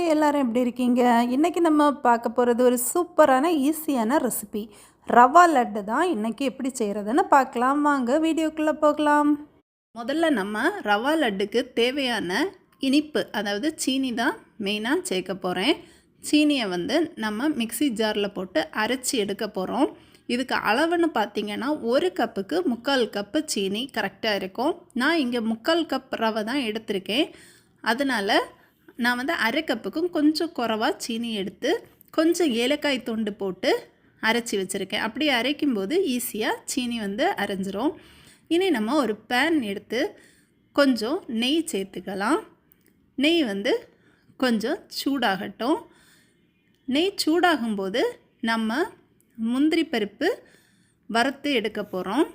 Hi எல்லோரும் எப்படி இருக்கீங்க? இன்றைக்கி நம்ம பார்க்க போகிறது ஒரு சூப்பரான ஈஸியான ரெசிபி. ரவா லட்டு தான் இன்றைக்கி எப்படி செய்கிறதுன்னு பார்க்கலாம். வாங்க வீடியோக்குள்ளே போகலாம். முதல்ல நம்ம ரவா லட்டுக்கு தேவையான இனிப்பு அதாவது சீனி தான் மெயினாக சேர்க்க போகிறேன் சீனியை வந்து நம்ம மிக்ஸி ஜாரில் போட்டு அரைச்சி எடுக்க போகிறோம் இதுக்கு அளவுன்னு பார்த்தீங்கன்னா ஒரு கப்புக்கு முக்கால் கப்பு சீனி கரெக்டாக இருக்கும். நான் இங்கே முக்கால் கப் ரவை தான் எடுத்திருக்கேன். அதனால் நான் வந்து அரை கப்புக்கும் கொஞ்சம் குறவாக சீனி எடுத்து கொஞ்சம் ஏலக்காய் துண்டு போட்டு அரைச்சி வச்சுருக்கேன். அப்படி அரைக்கும்போது ஈஸியாக சீனி வந்து அரைஞ்சிரும். இனி நம்ம ஒரு பேன் எடுத்து கொஞ்சம் நெய் சேர்த்துக்கலாம். நெய் வந்து கொஞ்சம் சூடாகட்டும். நெய் சூடாகும்போது நம்ம முந்திரி பருப்பு வறுத்து எடுக்க போகிறோம்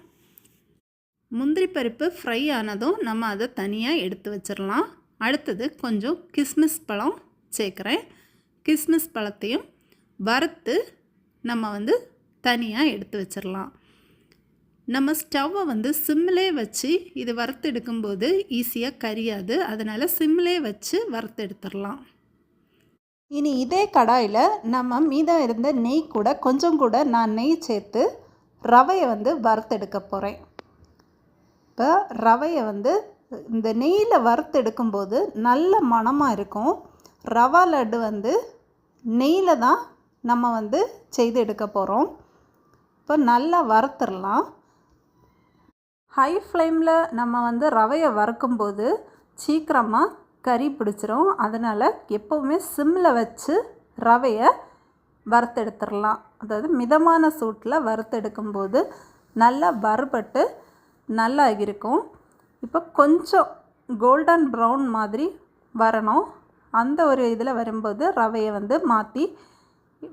முந்திரி பருப்பு ஃப்ரை ஆனதும் நம்ம அதை தனியாக எடுத்து வச்சிடலாம் அடுத்தது கொஞ்சம் கிஸ்மிஸ் பழம் சேர்க்குறேன். கிஸ்மிஸ் பழத்தையும் வறுத்து நம்ம வந்து தனியாக எடுத்து வச்சிடலாம் நம்ம ஸ்டவ்வை வந்து சிம்மிலே வச்சு இது வறுத்து எடுக்கும்போது ஈஸியாக கரியாது. அதனால் சிம்மிலே வச்சு வறுத்து எடுத்துடலாம் இனி இதே கடாயில் நம்ம மீதம் இருந்த நெய் கூட கொஞ்சம் கூட நான் நெய் சேர்த்து ரவையை வந்து வறுத்தெடுக்க போகிறேன் இப்போ ரவையை வந்து இந்த நெய்யில் வறுத்து எடுக்கும்போது நல்ல மணமாக இருக்கும். ரவா லட்டு வந்து நெய்யில் தான் நம்ம வந்து செய்து எடுக்க போகிறோம் இப்போ நல்லா வறுத்துடலாம். ஹை ஃப்ளேமில் நம்ம வந்து ரவையை வறுக்கும்போது சீக்கிரமாக கறி பிடிச்சிரும். அதனால் எப்போவுமே சிம்மில் வச்சு ரவையை வறுத்தெடுத்துடலாம் அதாவது மிதமான சூட்டில் வறுத்தெடுக்கும்போது நல்லா வறுபட்டு நல்லா இருக்கும் இப்போ கொஞ்சம் கோல்டன் ப்ரௌன் மாதிரி வரணும். அந்த ஒரு இதில் வரும்போது ரவையை வந்து மாற்றி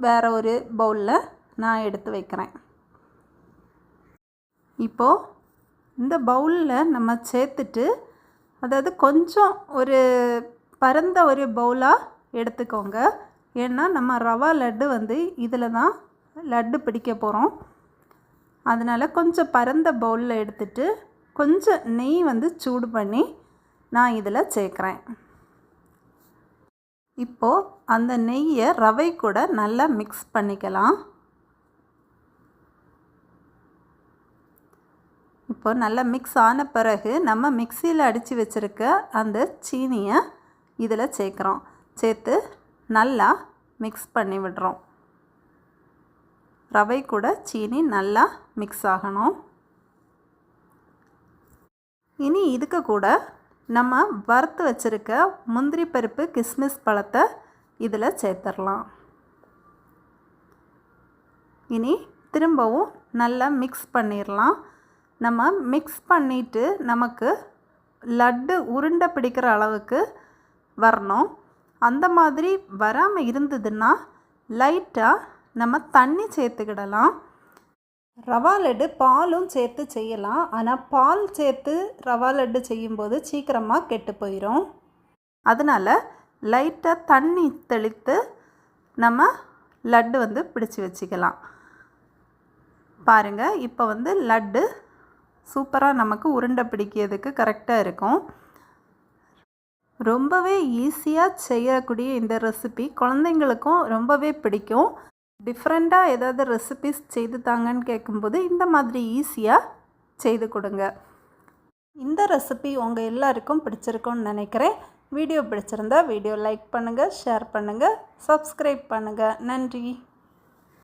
வேறு ஒரு பவுலில் நான் எடுத்து வைக்கிறேன். இப்போது இந்த பவுலில் நம்ம சேர்த்துட்டு அதாவது கொஞ்சம் ஒரு பரந்த ஒரு பவுலாக எடுத்துக்கோங்க. ஏன்னா நம்ம ரவா லட்டு வந்து இதில் தான் லட்டு பிடிக்க போகிறோம் அதனால் கொஞ்சம் பரந்த பவுலில் எடுத்துட்டு கொஞ்சம் நெய் வந்து சூடு பண்ணி நான் இதில் சேர்க்குறேன். இப்போது அந்த நெய்யை ரவை கூட நல்லா மிக்ஸ் பண்ணிக்கலாம். இப்போ நல்லா மிக்ஸ் ஆன பிறகு நம்ம மிக்சியில் அடித்து வச்சுருக்க அந்த சீனியை இதில் சேர்க்குறோம். சேர்த்து நல்லா மிக்ஸ் பண்ணி விடுறோம். ரவை கூட சீனி நல்லா மிக்ஸ் ஆகணும். இனி இதுக்கு கூட நம்ம வறுத்து வச்சுருக்க முந்திரி பருப்பு கிஸ்மிஸ் பழத்தை இதில் சேர்த்துடலாம். இனி திரும்பவும் நல்லா மிக்ஸ் பண்ணிடலாம். நம்ம மிக்ஸ் பண்ணிவிட்டு நமக்கு லட்டு உருண்டை பிடிக்கிற அளவுக்கு வரணும். அந்த மாதிரி வராமல் இருந்ததுன்னா லைட்டாக நம்ம தண்ணி சேர்த்துக்கிடலாம். ரவா லட்டு பாலும் சேர்த்து செய்யலாம். ஆனால் பால் சேர்த்து ரவா லட்டு செய்யும்போது சீக்கிரமாக கெட்டு போயிடும் அதனால் லைட்டாக தண்ணி தெளித்து நம்ம லட்டு வந்து பிடிச்சி வச்சுக்கலாம். பாருங்கள் இப்போ வந்து லட்டு சூப்பராக நமக்கு உருண்டை பிடிக்கிறதுக்கு கரெக்டாக இருக்கும். ரொம்பவே ஈஸியாக செய்யக்கூடிய இந்த ரெசிபி குழந்தைங்களுக்கும் ரொம்பவே பிடிக்கும். டிஃப்ரெண்ட்டாக ஏதாவது ரெசிபிஸ் செய்து தாங்கன்னு கேட்கும்போது இந்த மாதிரி ஈஸியாக செய்து கொடுங்க. இந்த ரெசிபி உங்கள் எல்லாருக்கும் பிடிச்சிருக்கும்னு நினைக்கிறேன். வீடியோ பிடிச்சிருந்தா வீடியோ லைக் பண்ணுங்கள் ஷேர் பண்ணுங்கள் சப்ஸ்கிரைப் பண்ணுங்கள் நன்றி.